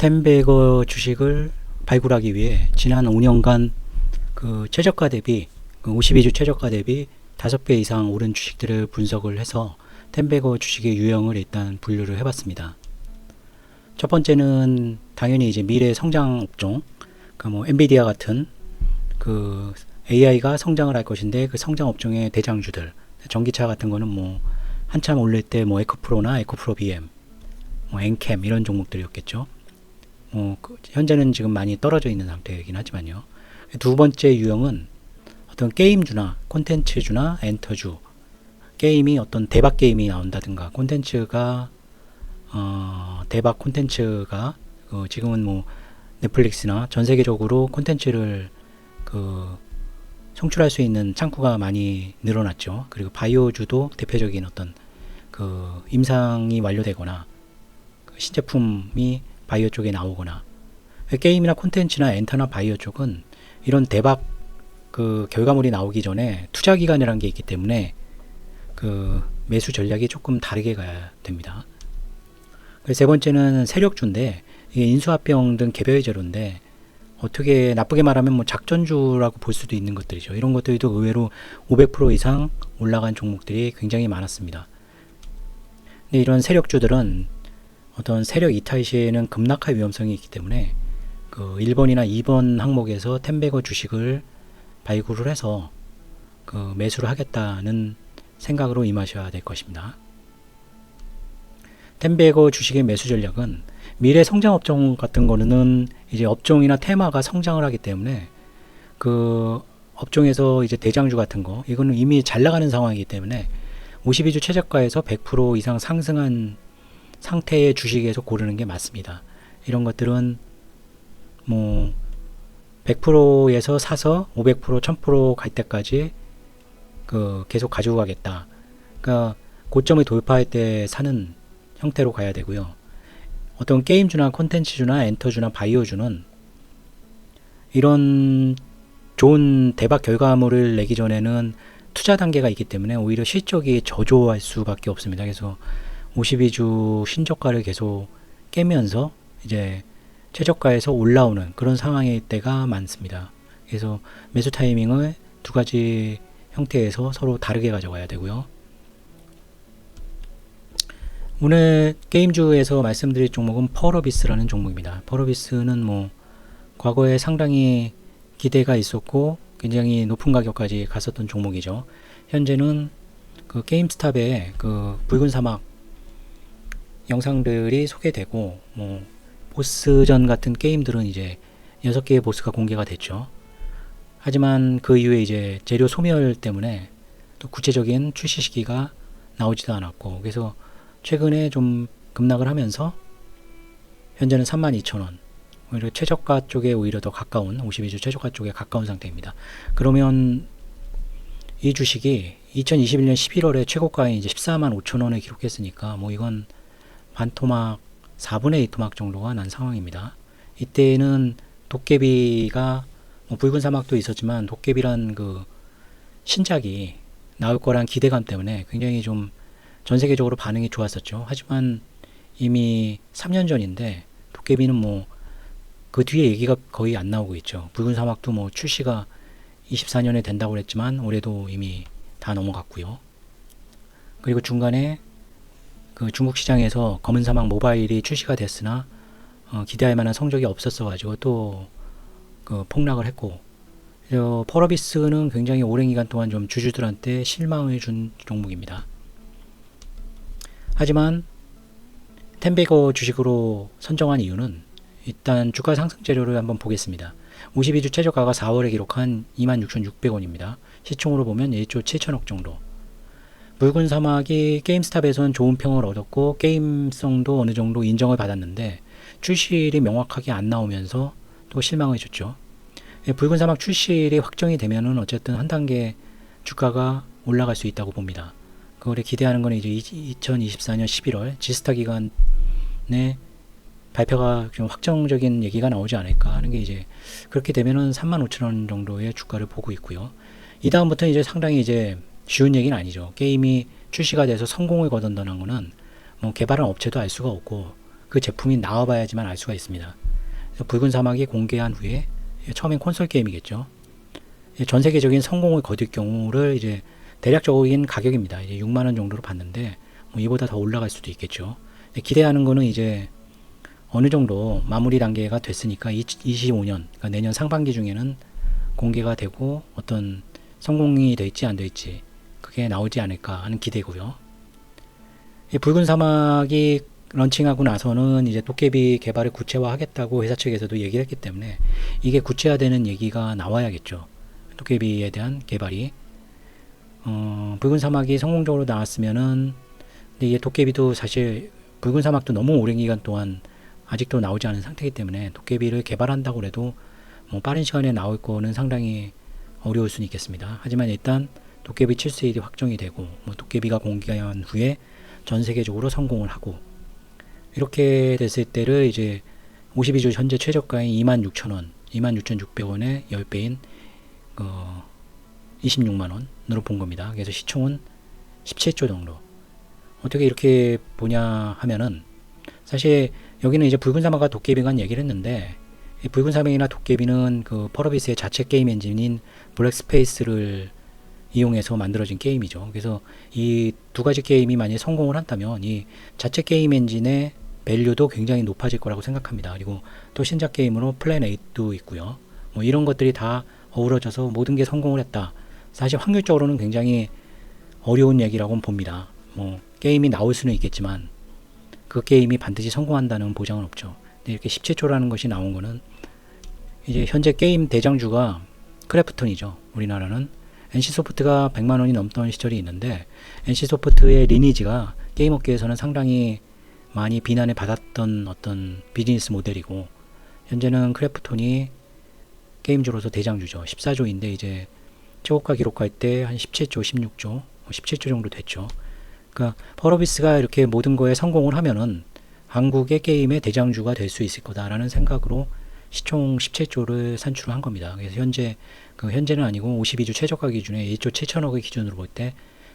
템베거 주식을 발굴하기 위해 지난 5년간 그 최저가 대비 그 52주 최저가 대비 5배 이상 오른 주식들을 분석을 해서 템베거 주식의 유형을 일단 분류를 해봤습니다. 첫 번째는 당연히 이제 미래 성장 업종, 그뭐 엔비디아 같은 그 AI가 성장을 할 것인데 그 성장 업종의 대장주들, 전기차 같은 거는 뭐 한참 올릴 때 뭐 에코프로나 에코프로 BM, 뭐 엔캠 이런 종목들이었겠죠. 뭐그 현재는 지금 많이 떨어져 있는 상태이긴 하지만요. 두 번째 유형은 어떤 게임주나 콘텐츠주나 엔터주 게임이 어떤 대박 게임이 나온다든가 콘텐츠가 어, 대박 콘텐츠가 어, 지금은 뭐 넷플릭스나 전 세계적으로 콘텐츠를 그 송출할 수 있는 창구가 많이 늘어났죠. 그리고 바이오주도 대표적인 어떤 그 임상이 완료되거나 그 신제품이 바이오 쪽에 나오거나 게임이나 콘텐츠나 엔터나 바이오 쪽은 이런 대박 그 결과물이 나오기 전에 투자 기간이라는 게 있기 때문에 그 매수 전략이 조금 다르게 가야 됩니다. 세 번째는 세력주인데 이게 인수합병 등 개별 재료인데 어떻게 나쁘게 말하면 뭐 작전주라고 볼 수도 있는 것들이죠. 이런 것들도 의외로 500% 이상 올라간 종목들이 굉장히 많았습니다. 근데 이런 세력주들은 어떤 세력 이탈 시에는 급락할 위험성이 있기 때문에 그 1번이나 2번 항목에서 템베거 주식을 발굴을 해서 그 매수를 하겠다는 생각으로 임하셔야 될 것입니다. 템베거 주식의 매수 전략은 미래 성장 업종 같은 거는 이제 업종이나 테마가 성장을 하기 때문에 그 업종에서 이제 대장주 같은 거 이거는 이미 잘 나가는 상황이기 때문에 52주 최저가에서 100% 이상 상승한 상태의 주식에서 고르는 게 맞습니다. 이런 것들은 뭐 100%에서 사서 500% 1000%갈 때까지 그 계속 가지고 가겠다. 그러니까 고점을 돌파할 때 사는 형태로 가야 되고요. 어떤 게임주나 콘텐츠주나 엔터주나 바이오주는 이런 좋은 대박 결과물을 내기 전에는 투자 단계가 있기 때문에 오히려 실적이 저조할 수밖에 없습니다. 그래서 52주 신저가를 계속 깨면서 이제 최저가에서 올라오는 그런 상황일 때가 많습니다. 그래서 매수 타이밍을 두 가지 형태에서 서로 다르게 가져가야 되고요. 오늘 게임주에서 말씀드릴 종목은 펄어비스라는 종목입니다. 펄어비스는 뭐 과거에 상당히 기대가 있었고 굉장히 높은 가격까지 갔었던 종목이죠. 현재는 그 게임스탑의 그 붉은 사막 영상들이 소개되고 뭐 보스전 같은 게임들은 이제 6개의 보스가 공개가 됐죠. 하지만 그 이후에 이제 재료 소멸 때문에 또 구체적인 출시 시기가 나오지도 않았고 그래서 최근에 좀 급락을 하면서 현재는 32,000원 오히려 최저가 쪽에 오히려 더 가까운 52주 최저가 쪽에 가까운 상태입니다. 그러면 이 주식이 2021년 11월에 최고가인 이제 14만 5천 원을 기록했으니까 뭐 이건 반토막 4분의 2 토막 정도가 난 상황입니다. 이때는 도깨비가 뭐 붉은 사막도 있었지만 도깨비란 그 신작이 나올 거란 기대감 때문에 굉장히 좀 전 세계적으로 반응이 좋았었죠. 하지만 이미 3년 전인데 도깨비는 뭐 그 뒤에 얘기가 거의 안 나오고 있죠. 붉은 사막도 뭐 출시가 24년에 된다고 그랬지만 올해도 이미 다 넘어갔고요. 그리고 중간에 그 중국 시장에서 검은 사막 모바일이 출시가 됐으나 어, 기대할 만한 성적이 없었어 가지고 또 그 폭락을 했고 어, 펄어비스는 굉장히 오랜 기간 동안 좀 주주들한테 실망을 준 종목입니다. 하지만 템베거 주식으로 선정한 이유는 일단 주가 상승 재료를 한번 보겠습니다. 52주 최저가가 4월에 기록한 26,600원입니다. 시총으로 보면 1조 7천억 정도. 붉은 사막이 게임스탑에선 좋은 평을 얻었고 게임성도 어느 정도 인정을 받았는데 출시일이 명확하게 안 나오면서 또 실망을 줬죠. 예, 붉은 사막 출시일이 확정이 되면은 어쨌든 한 단계 주가가 올라갈 수 있다고 봅니다. 그거를 기대하는 건 이제 2024년 11월 지스타 기간에 발표가 좀 확정적인 얘기가 나오지 않을까 하는 게 이제 그렇게 되면은 3만 5천 원 정도의 주가를 보고 있고요. 이 다음부터 이제 상당히 이제 쉬운 얘기는 아니죠. 게임이 출시가 돼서 성공을 거둔다는 거는 뭐 개발한 업체도 알 수가 없고 그 제품이 나와봐야지만 알 수가 있습니다. 붉은 사막이 공개한 후에 처음엔 콘솔 게임이겠죠. 전 세계적인 성공을 거둘 경우를 이제 대략적인 가격입니다. 이제 6만 원 정도로 봤는데 뭐 이보다 더 올라갈 수도 있겠죠. 기대하는 거는 이제 어느 정도 마무리 단계가 됐으니까 25년, 그러니까 내년 상반기 중에는 공개가 되고 어떤 성공이 될지 안 될지 그게 나오지 않을까 하는 기대고요. 이 붉은 사막이 런칭하고 나서는 이제 도깨비 개발을 구체화하겠다고 회사 측에서도 얘기를 했기 때문에 이게 구체화되는 얘기가 나와야겠죠. 도깨비에 대한 개발이 어, 붉은 사막이 성공적으로 나왔으면은 근데 이게 도깨비도 사실 붉은 사막도 너무 오랜 기간 동안 아직도 나오지 않은 상태이기 때문에 도깨비를 개발한다고 해도 뭐 빠른 시간에 나올 거는 상당히 어려울 수는 있겠습니다. 하지만 일단 도깨비 7세일이 확정이 되고 뭐 도깨비가 공개한 후에 전 세계적으로 성공을 하고 이렇게 됐을 때를 이제 52주 현재 최저가인 26,000원, 26,600원의 10배인 어, 26만 원으로 본 겁니다. 그래서 시총은 17조 정도. 어떻게 이렇게 보냐 하면은 사실 여기는 이제 붉은 사막과 도깨비가 얘기를 했는데 이 붉은 사막이나 도깨비는 그 펄어비스의 자체 게임 엔진인 블랙스페이스를 이용해서 만들어진 게임이죠. 그래서 이 두 가지 게임이 만약에 성공을 한다면 이 자체 게임 엔진의 밸류도 굉장히 높아질 거라고 생각합니다. 그리고 또 신작 게임으로 플랜 8도 있고요. 뭐 이런 것들이 다 어우러져서 모든 게 성공을 했다. 사실 확률적으로는 굉장히 어려운 얘기라고 봅니다. 뭐 게임이 나올 수는 있겠지만 그 게임이 반드시 성공한다는 보장은 없죠. 근데 이렇게 17초라는 것이 나온 거는 이제 현재 게임 대장주가 크래프톤이죠. 우리나라는 NC소프트가 100만 원이 넘던 시절이 있는데 NC소프트의 리니지가 게임 업계에서는 상당히 많이 비난을 받았던 어떤 비즈니스 모델이고 현재는 크래프톤이 게임주로서 대장주죠. 14조인데 이제 최고가 기록할 때 한 17조, 16조, 17조 정도 됐죠. 그러니까 펄어비스가 이렇게 모든 거에 성공을 하면은 한국의 게임의 대장주가 될 수 있을 거다라는 생각으로 시총 17조를 산출을 한 겁니다. 그래서 현재 그 현재는 아니고 52주 최저가 기준에 1조 7천억의 기준으로 볼 때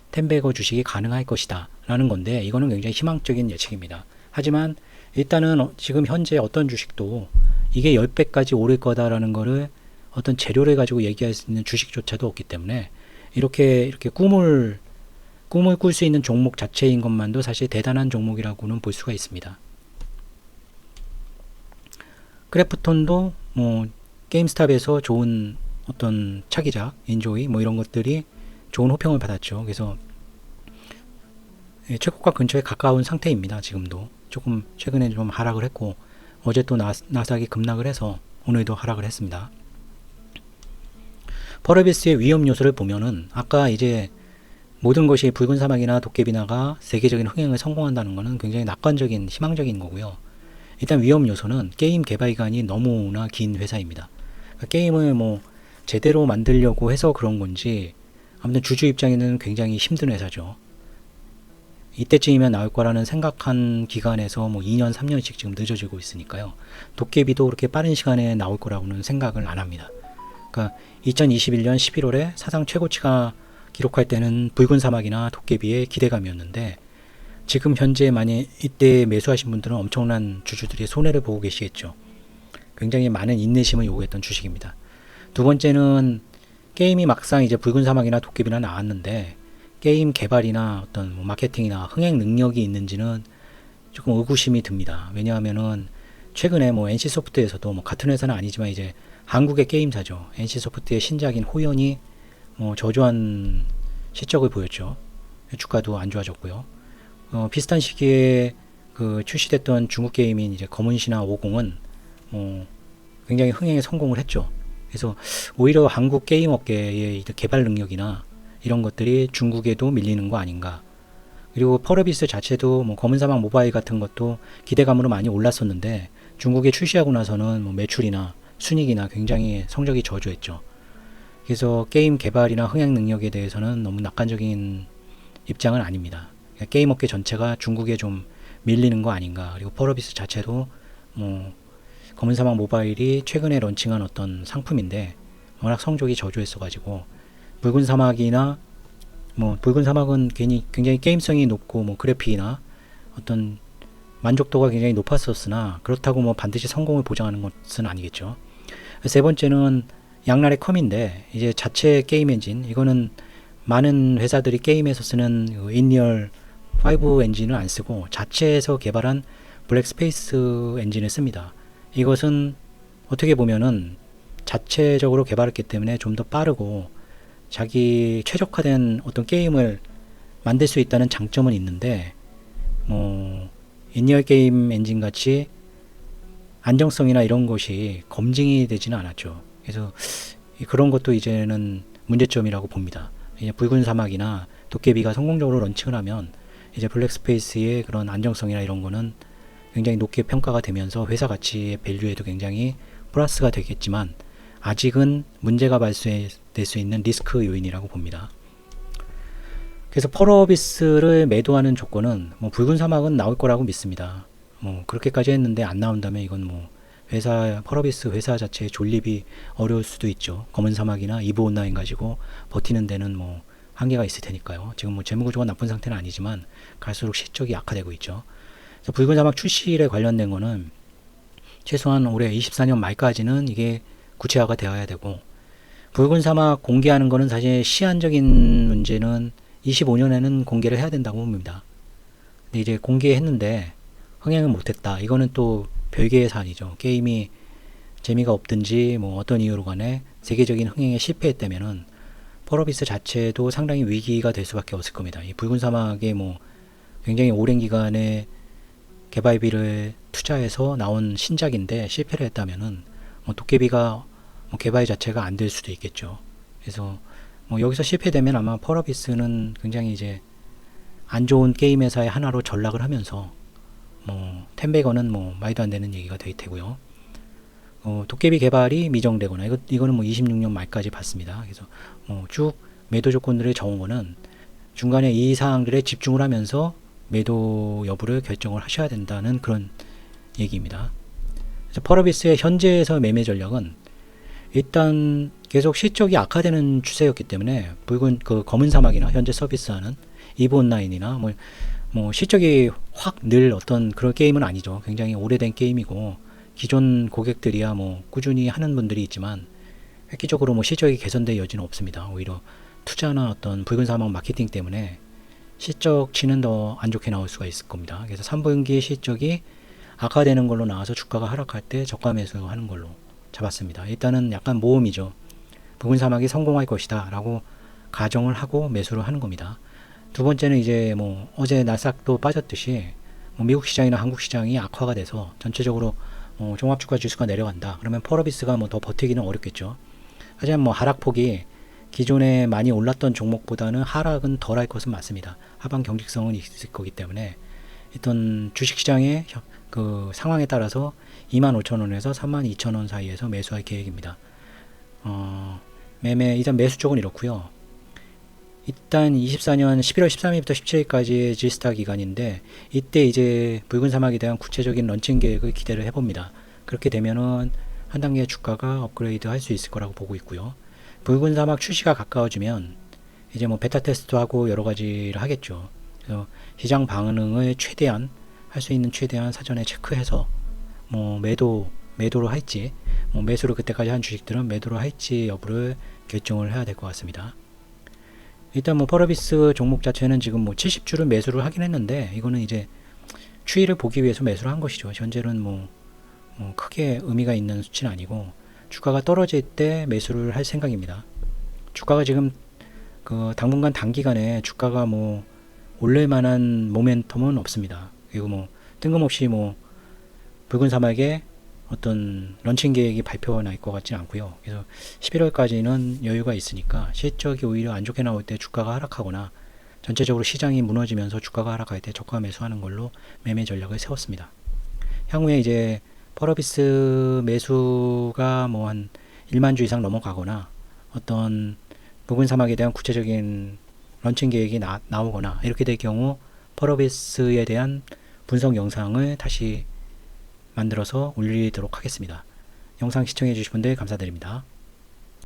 텐베거 주식이 가능할 것이다 라는 건데 이거는 굉장히 희망적인 예측입니다. 하지만 일단은 어- 지금 현재 어떤 주식도 이게 10배까지 오를 거다라는 거를 어떤 재료를 가지고 얘기할 수 있는 주식조차도 없기 때문에 이렇게 이렇게 꿈을 꿈을 꿀 수 있는 종목 자체인 것만도 사실 대단한 종목이라고는 볼 수가 있습니다. 크래프톤도 뭐 게임스탑에서 좋은 어떤 차기작, 인조이 뭐 이런 것들이 좋은 호평을 받았죠. 그래서 예, 최고가 근처에 가까운 상태입니다. 지금도 조금 최근에 좀 하락을 했고 어제 또 나, 나스닥이 급락을 해서 오늘도 하락을 했습니다. 퍼레비스의 위험 요소를 보면은 아까 이제 모든 것이 붉은 사막이나 도깨비나가 세계적인 흥행을 성공한다는 것은 굉장히 낙관적인 희망적인 거고요. 일단 위험 요소는 게임 개발 기간이 너무나 긴 회사입니다. 그러니까 게임을 뭐 제대로 만들려고 해서 그런 건지 아무튼 주주 입장에는 굉장히 힘든 회사죠. 이때쯤이면 나올 거라는 생각한 기간에서 뭐 2년, 3년씩 지금 늦어지고 있으니까요. 도깨비도 그렇게 빠른 시간에 나올 거라고는 생각을 안 합니다. 그러니까 2021년 11월에 사상 최고치가 기록할 때는 붉은 사막이나 도깨비의 기대감이었는데 지금 현재 만약 이때 매수하신 분들은 엄청난 주주들이 손해를 보고 계시겠죠. 굉장히 많은 인내심을 요구했던 주식입니다. 두 번째는 게임이 막상 이제 붉은 사막이나 도깨비나 나왔는데 게임 개발이나 어떤 뭐 마케팅이나 흥행 능력이 있는지는 조금 의구심이 듭니다. 왜냐하면은 최근에 뭐 NC 소프트에서도 뭐 같은 회사는 아니지만 이제 한국의 게임사죠. NC 소프트의 신작인 호연이 뭐 저조한 실적을 보였죠. 주가도 안 좋아졌고요. 어, 비슷한 시기에 그 출시됐던 중국 게임인 이제 검은신화 50은 뭐 굉장히 흥행에 성공을 했죠. 그래서 오히려 한국 게임 업계의 개발 능력이나 이런 것들이 중국에도 밀리는 거 아닌가. 그리고 펄어비스 자체도 뭐 검은 사막 모바일 같은 것도 기대감으로 많이 올랐었는데 중국에 출시하고 나서는 뭐 매출이나 순익이나 굉장히 성적이 저조했죠. 그래서 게임 개발이나 흥행 능력에 대해서는 너무 낙관적인 입장은 아닙니다. 그러니까 게임 업계 전체가 중국에 좀 밀리는 거 아닌가. 그리고 펄어비스 자체도 뭐 검은 사막 모바일이 최근에 런칭한 어떤 상품인데 워낙 성적이 저조했어가지고 붉은 사막이나 뭐 붉은 사막은 괜히 굉장히 게임성이 높고 뭐 그래픽이나 어떤 만족도가 굉장히 높았었으나 그렇다고 뭐 반드시 성공을 보장하는 것은 아니겠죠. 세 번째는 양날의 컴인데 이제 자체 게임 엔진 이거는 많은 회사들이 게임에서 쓰는 그 인리얼 5 엔진을 안 쓰고 자체에서 개발한 블랙 스페이스 엔진을 씁니다. 이것은 어떻게 보면은 자체적으로 개발했기 때문에 좀 더 빠르고 자기 최적화된 어떤 게임을 만들 수 있다는 장점은 있는데 뭐 인리얼 게임 엔진 같이 안정성이나 이런 것이 검증이 되지는 않았죠. 그래서 그런 것도 이제는 문제점이라고 봅니다. 이제 붉은 사막이나 도깨비가 성공적으로 런칭을 하면 이제 블랙스페이스의 그런 안정성이나 이런 거는 굉장히 높게 평가가 되면서 회사 가치의 밸류에도 굉장히 플러스가 되겠지만 아직은 문제가 발생될 수 있는 리스크 요인이라고 봅니다. 그래서 펄어비스를 매도하는 조건은 뭐 붉은 사막은 나올 거라고 믿습니다. 뭐 그렇게까지 했는데 안 나온다면 이건 뭐 회사 펄어비스 회사 자체의 존립이 어려울 수도 있죠. 검은 사막이나 이브 온라인 가지고 버티는 데는 뭐 한계가 있을 테니까요. 지금 뭐 재무구조가 나쁜 상태는 아니지만 갈수록 실적이 약화되고 있죠. 붉은 사막 출시일에 관련된 거는 최소한 올해 24년 말까지는 이게 구체화가 되어야 되고 붉은 사막 공개하는 거는 사실 시한적인 문제는 25년에는 공개를 해야 된다고 봅니다. 근데 이제 공개했는데 흥행을 못했다. 이거는 또 별개의 사안이죠. 게임이 재미가 없든지 뭐 어떤 이유로 간에 세계적인 흥행에 실패했다면은 펄어비스 자체도 상당히 위기가 될 수밖에 없을 겁니다. 이 붉은 사막에 뭐 굉장히 오랜 기간의 개발비를 투자해서 나온 신작인데 실패를 했다면은 뭐 도깨비가 뭐 개발 자체가 안 될 수도 있겠죠. 그래서 뭐 여기서 실패되면 아마 펄어비스는 굉장히 이제 안 좋은 게임 회사의 하나로 전락을 하면서 뭐 텐베거는 뭐 말도 안 되는 얘기가 될 테고요. 어, 도깨비 개발이 미정되거나 이거 이거는 뭐 26년 말까지 봤습니다. 그래서 뭐쭉 매도 조건들을 정한 거는 중간에 이 사항들에 집중을 하면서 매도 여부를 결정을 하셔야 된다는 그런 얘기입니다. 그래서 펄어비스의 현재에서 매매 전략은 일단 계속 실적이 악화되는 추세였기 때문에 붉은 그 검은 사막이나 현재 서비스하는 이브 온라인이나 뭐, 뭐 실적이 확 늘 어떤 그런 게임은 아니죠. 굉장히 오래된 게임이고 기존 고객들이야 뭐 꾸준히 하는 분들이 있지만 획기적으로 뭐 실적이 개선될 여지는 없습니다. 오히려 투자나 어떤 붉은 사막 마케팅 때문에 실적치는 더 안 좋게 나올 수가 있을 겁니다. 그래서 3분기 실적이 악화되는 걸로 나와서 주가가 하락할 때 저가 매수하는 걸로 잡았습니다. 일단은 약간 모험이죠. 붉은 사막이 성공할 것이다 라고 가정을 하고 매수를 하는 겁니다. 두 번째는 이제 뭐 어제 나스닥도 빠졌듯이 뭐 미국 시장이나 한국 시장이 악화가 돼서 전체적으로 어, 종합주가 지수가 내려간다. 그러면 펄어비스가 뭐 더 버티기는 어렵겠죠. 하지만 뭐 하락폭이 기존에 많이 올랐던 종목보다는 하락은 덜할 것은 맞습니다. 하방 경직성은 있을 거기 때문에 일단 주식시장의 그 상황에 따라서 25,000원에서 32,000원 사이에서 매수할 계획입니다. 어, 매매 일단 매수 쪽은 이렇고요. 일단 24년 11월 13일부터 17일까지의 지스타 기간인데 이때 이제 붉은 사막에 대한 구체적인 런칭 계획을 기대를 해봅니다. 그렇게 되면은 한 단계 주가가 업그레이드 할 수 있을 거라고 보고 있고요. 붉은 사막 출시가 가까워지면 이제 뭐 베타 테스트 하고 여러 가지를 하겠죠. 그래서 시장 반응을 최대한 할 수 있는 최대한 사전에 체크해서 뭐 매도 매도로 할지 뭐 매수를 그때까지 한 주식들은 매도로 할지 여부를 결정을 해야 될 것 같습니다. 일단 뭐 펄어비스 종목 자체는 지금 뭐 70주를 매수를 하긴 했는데 이거는 이제 추이를 보기 위해서 매수를 한 것이죠. 현재는 뭐, 뭐 크게 의미가 있는 수치는 아니고 주가가 떨어질 때 매수를 할 생각입니다. 주가가 지금 그 당분간 단기간에 주가가 뭐 올릴 만한 모멘텀은 없습니다. 그리고 뭐 뜬금없이 뭐 붉은 사막에 어떤 런칭 계획이 발표가 날 것 같지는 않고요. 그래서 11월까지는 여유가 있으니까 실적이 오히려 안 좋게 나올 때 주가가 하락하거나 전체적으로 시장이 무너지면서 주가가 하락할 때 저가 매수하는 걸로 매매 전략을 세웠습니다. 향후에 이제 펄어비스 매수가 뭐 한 1만 주 이상 넘어가거나 어떤 붉은 사막에 대한 구체적인 런칭 계획이 나, 나오거나 이렇게 될 경우 펄어비스에 대한 분석 영상을 다시 만들어서 올리도록 하겠습니다. 영상 시청해 주신 분들 감사드립니다.